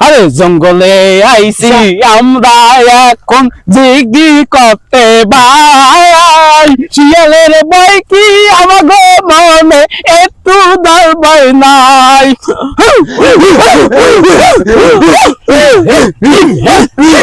আরে জঙ্গলে আইসি আমরা এখন জিগি করতে ভাই শিয়ালের বই কি আমাগো মনে একটু দরবাই নাই।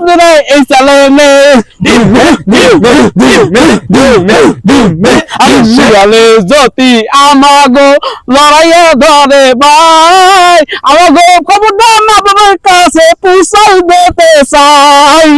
আপনারা এই আমি শিয়ালে যদি আমাগো লড়াইয়ে ধরে ভাই, আমাগো খবরটা আপনাদের কাছে পুষাই দিতে চাই।